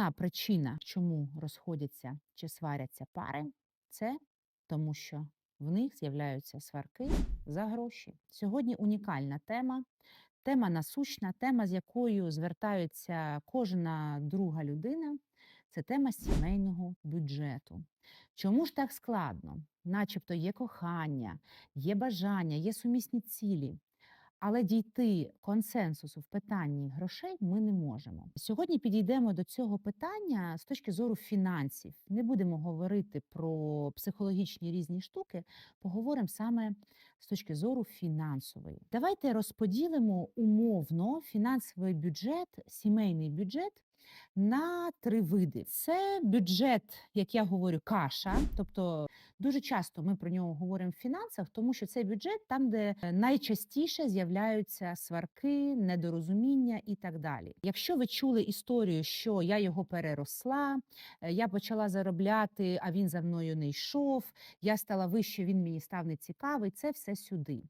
Основна причина, чому розходяться чи сваряться пари, це тому, що в них з'являються сварки за гроші. Сьогодні унікальна тема, тема насущна, тема, з якою звертаються кожна друга людина. Це тема сімейного бюджету. Чому ж так складно? Начебто є кохання, є бажання, є сумісні цілі. Але дійти консенсусу в питанні грошей ми не можемо. Сьогодні підійдемо до цього питання з точки зору фінансів. Не будемо говорити про психологічні різні штуки, поговоримо саме з точки зору фінансової. Давайте розподілимо умовно фінансовий бюджет, сімейний бюджет. На три види: це бюджет, як я говорю, каша. Тобто дуже часто ми про нього говоримо в фінансах, тому що цей бюджет там, де е, найчастіше з'являються сварки, недорозуміння і так далі. Якщо ви чули історію, що я його переросла, е, я почала заробляти, а він за мною не йшов. Я стала вище, він мені став нецікавий. Це все сюди.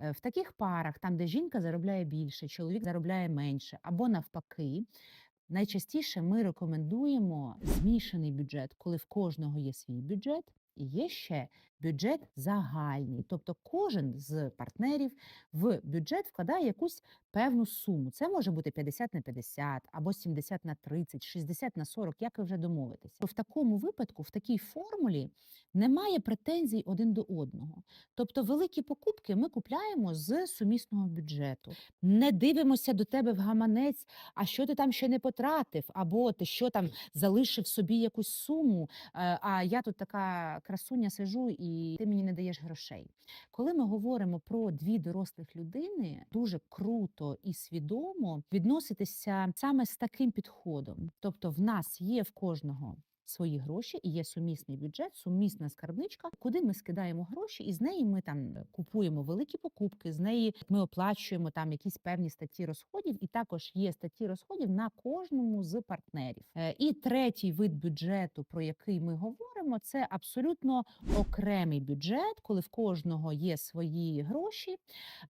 Е, В таких парах, там, де жінка заробляє більше, чоловік заробляє менше, або навпаки. Найчастіше ми рекомендуємо змішаний бюджет, коли в кожного є свій бюджет, і є ще бюджет загальний. Тобто кожен з партнерів в бюджет вкладає якусь певну суму. Це може бути 50 на 50, або 70 на 30, 60 на 40, як ви вже домовитеся. В такому випадку, в такій формулі, немає претензій один до одного. Тобто великі покупки ми купляємо з сумісного бюджету. Не дивимося до тебе в гаманець, а що ти там ще не потратив, або ти що там залишив собі якусь суму, е, а я тут така красуня сижу і ти мені не даєш грошей. Коли ми говоримо про дві дорослих людини, дуже круто і свідомо відноситися саме з таким підходом. Тобто, в нас є в кожного. Свої гроші і є сумісний бюджет, сумісна скарбничка, куди ми скидаємо гроші, і з неї ми там купуємо великі покупки. З неї ми оплачуємо там якісь певні статті розходів, і також є статті розходів на кожному з партнерів. Е, І третій вид бюджету, про який ми говоримо, це абсолютно окремий бюджет, коли в кожного є свої гроші.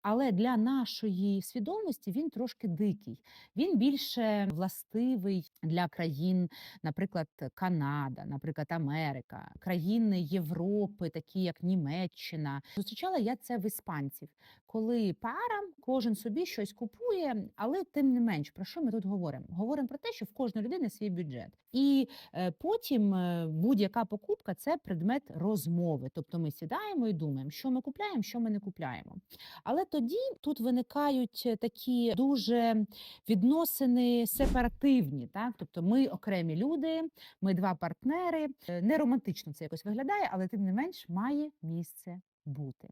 Але для нашої свідомості він трошки дикий. Він більше властивий для країн, наприклад, Канада, наприклад, Америка, країни Європи, такі як Німеччина. Зустрічала я це в іспанців, коли пара кожен собі щось купує, але тим не менш про що ми тут говоримо? Говоримо про те, що в кожної людини свій бюджет, і е, потім е, будь-яка покупка це предмет розмови. Тобто ми сідаємо і думаємо, що ми купляємо, що ми не купляємо. Але тоді тут виникають е, такі дуже відносини сепаративні. Так, тобто ми окремі люди, ми два партнери. Е, Не романтично це якось виглядає, але тим не менш має місце бути.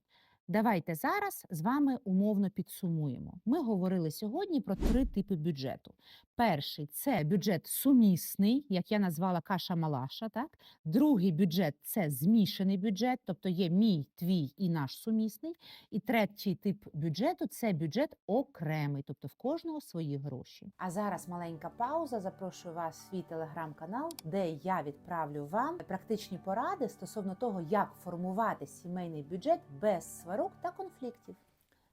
Давайте зараз з вами умовно підсумуємо. Ми говорили сьогодні про три типи бюджету. Перший це бюджет сумісний, як я назвала каша малаша. Так, другий бюджет це змішаний бюджет, тобто є мій, твій і наш сумісний. І третій тип бюджету це бюджет окремий, тобто в кожного свої гроші. А зараз маленька пауза. Запрошую вас в свій телеграм-канал, де я відправлю вам практичні поради стосовно того, як формувати сімейний бюджет без сварок та конфліктів.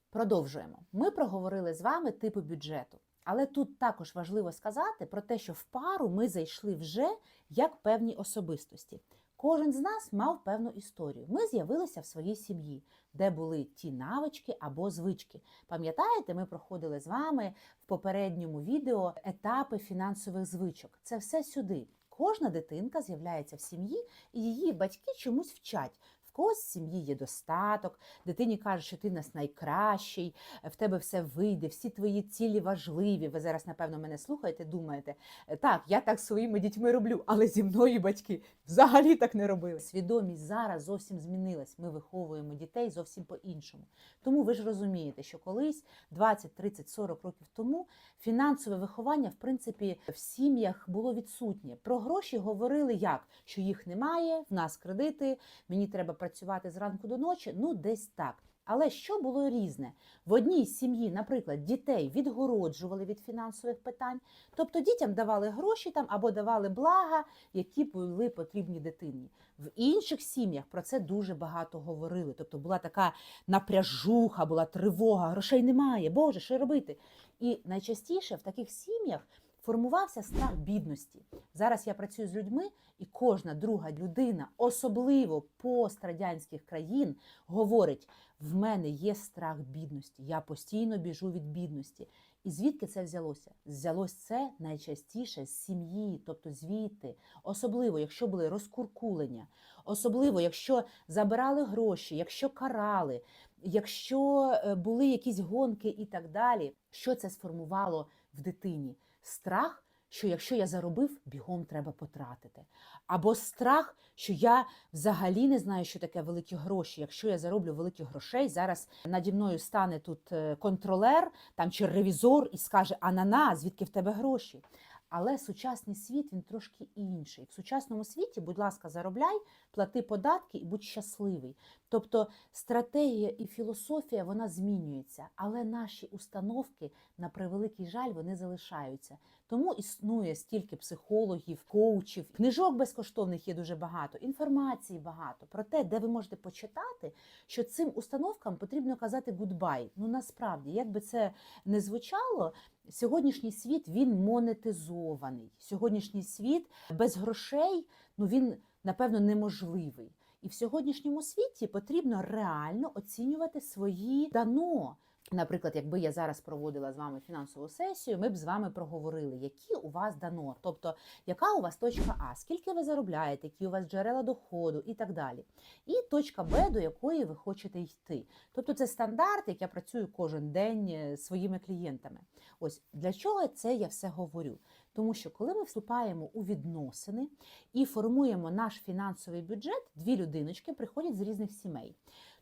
Продовжуємо. Ми проговорили з вами типи бюджету. Але тут також важливо сказати про те, що в пару ми зайшли вже як певні особистості. Кожен з нас мав певну історію. Ми з'явилися в своїй сім'ї, де були ті навички або звички. Пам'ятаєте, ми проходили з вами в попередньому відео етапи фінансових звичок. Це все сюди. Кожна дитинка з'являється в сім'ї, і її батьки чомусь вчать. Когось в сім'ї є достаток, дитині кажуть, що ти нас найкращий, в тебе все вийде, всі твої цілі важливі. Ви зараз, напевно, мене слухаєте, думаєте, «Е, так, я так своїми дітьми роблю, але зі мною батьки взагалі так не робили. Свідомість зараз зовсім змінилась. Ми виховуємо дітей зовсім по-іншому. Тому ви ж розумієте, що колись 20, 30, 40 років тому фінансове виховання, в принципі, в сім'ях було відсутнє. Про гроші говорили як? Що їх немає, в нас кредити, мені треба працювати зранку до ночі. Ну, десь так. Але що було різне? В одній сім'ї, наприклад, дітей відгороджували від фінансових питань, тобто дітям давали гроші там або давали блага, які були потрібні дитині. В інших сім'ях про це дуже багато говорили. Тобто була така напряжуха, була тривога, грошей немає, Боже, що робити? І найчастіше в таких сім'ях формувався страх бідності. Зараз я працюю з людьми, і кожна друга людина, особливо пострадянських країн, говорить: в мене є страх бідності, я постійно біжу від бідності. І звідки це взялося? Взялось це найчастіше з сім'ї, тобто звідти, особливо, якщо були розкуркулення, особливо, якщо забирали гроші, якщо карали, якщо е, були якісь гонки і так далі. Що це сформувало в дитині? Страх, що якщо я заробив, бігом треба потратити. Або страх, що я взагалі не знаю, що таке великі гроші. Якщо я зароблю великі грошей, зараз наді мною стане тут е, контролер там чи ревізор і скаже: а на на, звідки в тебе гроші? Але сучасний світ він трошки інший. В сучасному світі, будь ласка, заробляй, плати податки і будь щасливий. Тобто стратегія і філософія вона змінюється, але наші установки, на превеликий жаль, вони залишаються. Тому існує стільки психологів, коучів, книжок безкоштовних є дуже багато, інформації багато про те, де ви можете почитати, що цим установкам потрібно казати гудбай. Ну насправді, як би це не звучало, сьогоднішній світ він монетизований. Сьогоднішній світ без грошей, ну він напевно неможливий. І в сьогоднішньому світі потрібно реально оцінювати свої дано. Наприклад, якби я зараз проводила з вами фінансову сесію, ми б з вами проговорили, які у вас дано, тобто яка у вас точка А, скільки ви заробляєте, які у вас джерела доходу і так далі. І точка Б, до якої ви хочете йти. Тобто це стандарт, як я працюю кожен день е, своїми клієнтами. Ось для чого це я все говорю? Тому що коли ми вступаємо у відносини і формуємо наш фінансовий бюджет, дві людиночки приходять з різних сімей.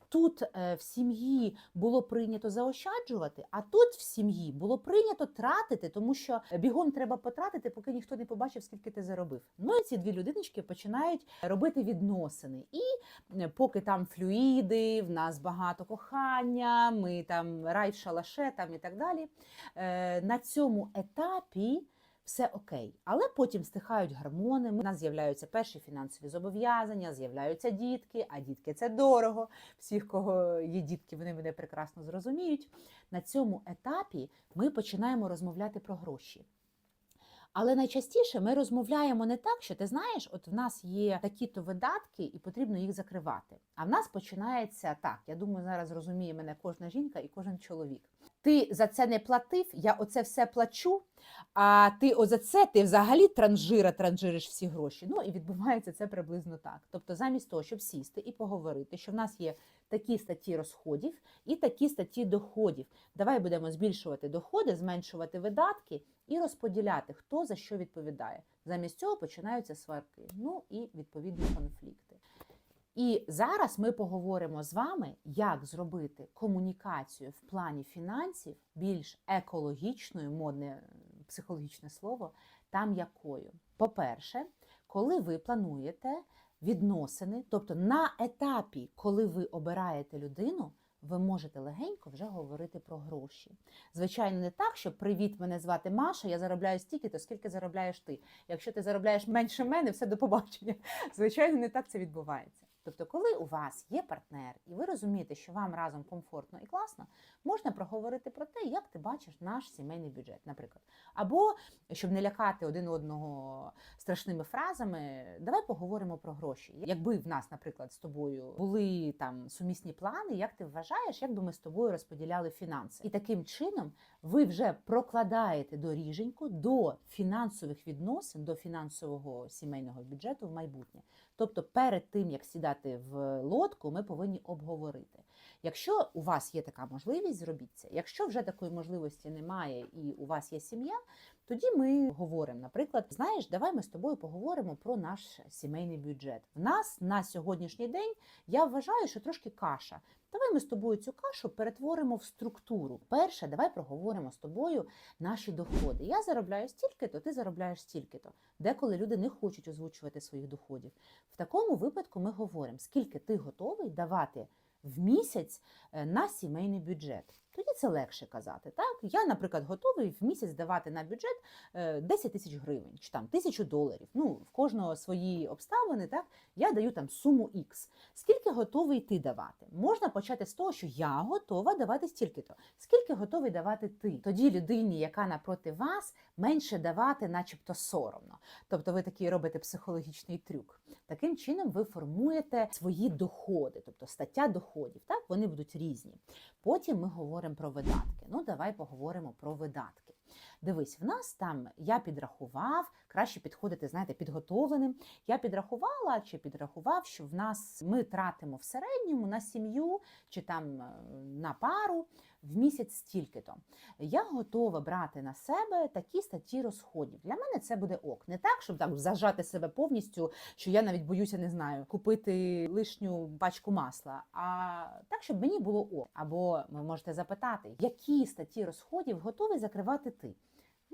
Тут е, в сім'ї було прийнято заощаджувати, а тут в сім'ї було прийнято тратити, тому що бігом треба потратити, поки ніхто не побачив, скільки ти заробив. Ну і ці дві людиночки починають робити відносини. І поки там флюїди, в нас багато кохання, ми там рай в шалаше там і так далі. е, На цьому етапі все окей. Але потім стихають гормони, у нас з'являються перші фінансові зобов'язання, з'являються дітки, а дітки це дорого. Всіх, кого є дітки, вони мене прекрасно зрозуміють. На цьому етапі ми починаємо розмовляти про гроші. Але найчастіше ми розмовляємо не так, що ти знаєш, от в нас є такі-то видатки, і потрібно їх закривати. А в нас починається так. Я думаю, зараз розуміє мене кожна жінка і кожен чоловік. Ти за це не платив, я оце все плачу. А ти за це ти взагалі транжира, транжириш всі гроші. Ну і відбувається це приблизно так. Тобто, замість того, щоб сісти і поговорити, що в нас є такі статті розходів і такі статті доходів. Давай будемо збільшувати доходи, зменшувати видатки і розподіляти, хто за що відповідає. Замість цього починаються сварки, ну і відповідні конфлікти. І зараз ми поговоримо з вами, як зробити комунікацію в плані фінансів більш екологічною, модне психологічне слово, там якою. По-перше, коли ви плануєте відносини, тобто на етапі, коли ви обираєте людину, ви можете легенько вже говорити про гроші. Звичайно, не так, що привіт, мене звати Маша, я заробляю стільки, то скільки заробляєш ти. Якщо ти заробляєш менше мене, все до побачення. Звичайно, не так це відбувається. Тобто, коли у вас є партнер, і ви розумієте, що вам разом комфортно і класно, можна проговорити про те, як ти бачиш наш сімейний бюджет, наприклад. Або щоб не лякати один одного страшними фразами, давай поговоримо про гроші. Якби в нас, наприклад, з тобою були там сумісні плани, як ти вважаєш, як би ми з тобою розподіляли фінанси? І таким чином ви вже прокладаєте доріженьку до фінансових відносин, до фінансового сімейного бюджету в майбутнє. Тобто, перед тим як сідати в лодку, ми повинні обговорити. Якщо у вас є така можливість, зробіть це. Якщо вже такої можливості немає і у вас є сім'я, тоді ми говоримо, наприклад, знаєш, давай ми з тобою поговоримо про наш сімейний бюджет. В нас на сьогоднішній день я вважаю, що трошки каша. Давай ми з тобою цю кашу перетворимо в структуру. Перше, давай проговоримо з тобою наші доходи. Я заробляю стільки-то, ти заробляєш стільки-то. Деколи люди не хочуть озвучувати своїх доходів. В такому випадку ми говоримо, скільки ти готовий давати в місяць е, на сімейний бюджет. Тоді це легше казати. Так? Я, наприклад, готовий в місяць давати на бюджет е, 10 тисяч гривень чи там тисячу доларів. Ну, в кожного свої обставини, так? я даю там суму X. Скільки готовий ти давати? Можна почати з того, що я готова давати стільки-то. Скільки готовий давати ти? Тоді людині, яка напроти вас, менше давати, начебто соромно. Тобто ви такий робите психологічний трюк. Таким чином ви формуєте свої доходи, тобто стаття доходів. Так, вони будуть різні. Потім ми говоримо про видатки. Ну, давай поговоримо про видатки. Дивись, в нас там я підрахував, краще підходити, знаєте, підготовленим. Я підрахувала чи підрахував, що в нас ми тратимо в середньому на сім'ю чи там е, на пару в місяць стільки-то. Я готова брати на себе такі статті розходів. Для мене це буде ок. Не так, щоб так зажати себе повністю, що я навіть боюся, не знаю, купити лишню пачку масла. А так, щоб мені було ок. Або ви можете запитати, які статті розходів готовий закривати ти.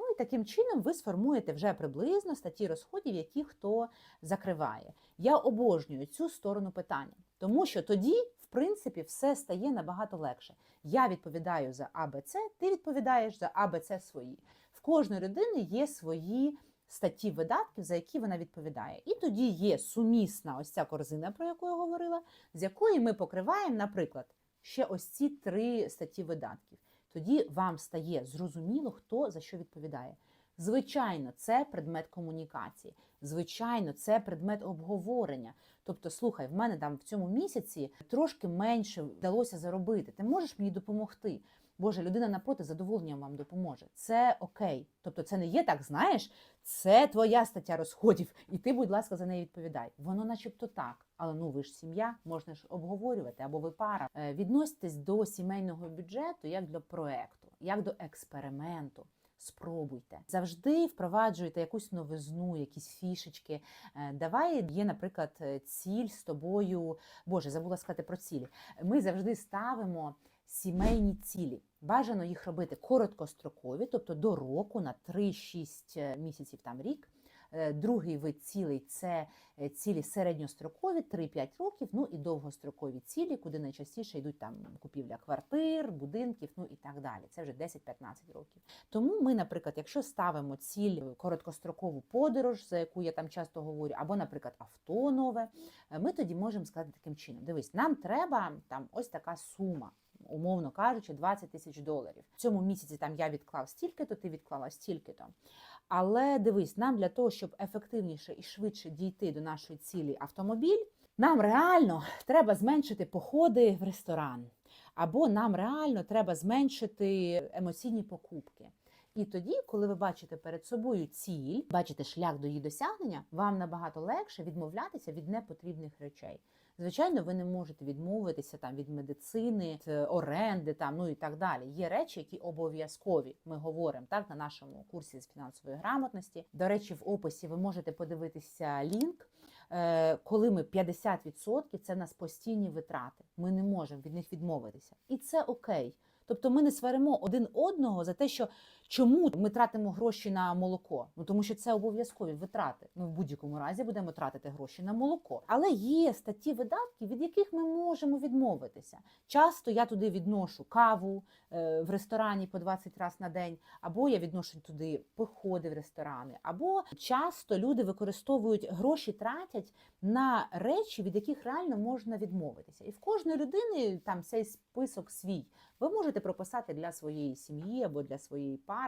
Ну і таким чином ви сформуєте вже приблизно статті розходів, які хто закриває. Я обожнюю цю сторону питання, тому що тоді, в принципі, все стає набагато легше. Я відповідаю за АБЦ, ти відповідаєш за АБЦ свої. В кожної людини є свої статті видатків, за які вона відповідає. І тоді є сумісна ось ця корзина, про яку я говорила, з якої ми покриваємо, наприклад, ще ось ці три статті видатків. Тоді вам стає зрозуміло, хто за що відповідає. Звичайно, це предмет комунікації. Звичайно, це предмет обговорення. Тобто, слухай, в мене там в цьому місяці трошки менше вдалося заробити. Ти можеш мені допомогти? Боже, людина напроти задоволенням вам допоможе. Це окей. Тобто, це не є так, знаєш, це твоя стаття розходів, і ти, будь ласка, за неї відповідай. Воно, начебто, так. Але ну ви ж сім'я, можна ж обговорювати або ви пара. Е, Відноситесь до сімейного бюджету як до проекту, як до експерименту. Спробуйте завжди впроваджуйте якусь новизну, якісь фішечки. Е, Давай є, наприклад, е, ціль з тобою. Боже, забула сказати про цілі. Ми завжди ставимо сімейні цілі. Бажано їх робити короткострокові, тобто до року на 3-6 місяців там рік. Е, Другий вид цілей це е, цілі середньострокові, 3-5 років, ну і довгострокові цілі, куди найчастіше йдуть там купівля квартир, будинків, ну і так далі. Це вже 10-15 років. Тому ми, наприклад, якщо ставимо ціль е, короткострокову подорож, за яку я там часто говорю, або, наприклад, авто нове, ми тоді можемо сказати таким чином: дивись, нам треба там ось така сума. Умовно кажучи, 20 тисяч доларів. В цьому місяці там я відклав стільки-то, ти відклала стільки-то. Але дивись, нам для того, щоб ефективніше і швидше дійти до нашої цілі автомобіль, нам реально треба зменшити походи в ресторан, або нам реально треба зменшити емоційні покупки. І тоді, коли ви бачите перед собою ціль, бачите шлях до її досягнення, вам набагато легше відмовлятися від непотрібних речей. Звичайно, ви не можете відмовитися там від медицини, від оренди, там ну і так далі. Є речі, які обов'язкові. Ми говоримо так на нашому курсі з фінансової грамотності. До речі, в описі ви можете подивитися лінк. е, Коли ми 50% це нас постійні витрати. Ми не можемо від них відмовитися, і це окей. Тобто ми не сваримо один одного за те, що чому ми тратимо гроші на молоко. Ну тому що це обов'язкові витрати. Ми в будь-якому разі будемо тратити гроші на молоко. Але є статті видатків, від яких ми можемо відмовитися. Часто я туди відношу каву е, в ресторані по 20 разів на день, або я відношу туди походи в ресторани, або часто люди використовують гроші, тратять на речі, від яких реально можна відмовитися. І в кожної людини там цей список свій. Ви можете прописати для своєї сім'ї або для своєї пари.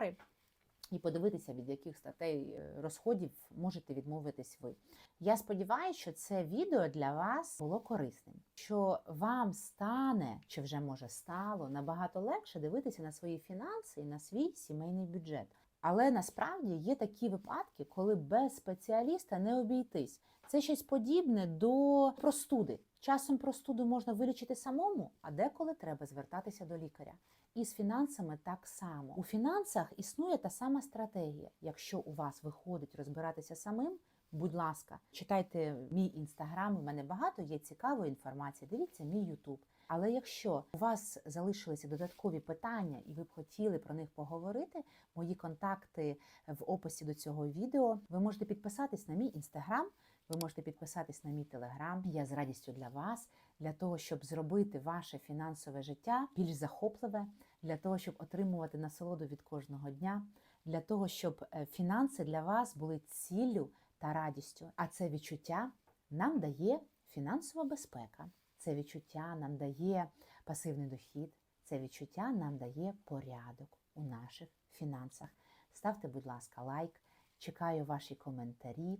І подивитися, від яких статей е, розходів можете відмовитись ви. Я сподіваюся, що це відео для вас було корисним, що вам стане, чи вже може стало набагато легше дивитися на свої фінанси і на свій сімейний бюджет. Але насправді є такі випадки, коли без спеціаліста не обійтись. Це щось подібне до простуди. Часом простуду можна вилічити самому, а деколи треба звертатися до лікаря. І з фінансами так само. У фінансах існує та сама стратегія. Якщо у вас виходить розбиратися самим, будь ласка, читайте мій інстаграм. У мене багато є цікавої інформації. Дивіться мій Ютуб. Але якщо у вас залишилися додаткові питання і ви б хотіли про них поговорити, мої контакти в описі до цього відео. Ви можете підписатись на мій інстаграм, ви можете підписатись на мій телеграм. Я з радістю для вас для того, щоб зробити ваше фінансове життя більш захопливе, для того, щоб отримувати насолоду від кожного дня, для того, щоб е, фінанси для вас були ціллю та радістю. А це відчуття нам дає фінансова безпека. Це відчуття нам дає пасивний дохід, це відчуття нам дає порядок у наших фінансах. Ставте, будь ласка, лайк, чекаю ваші коментарі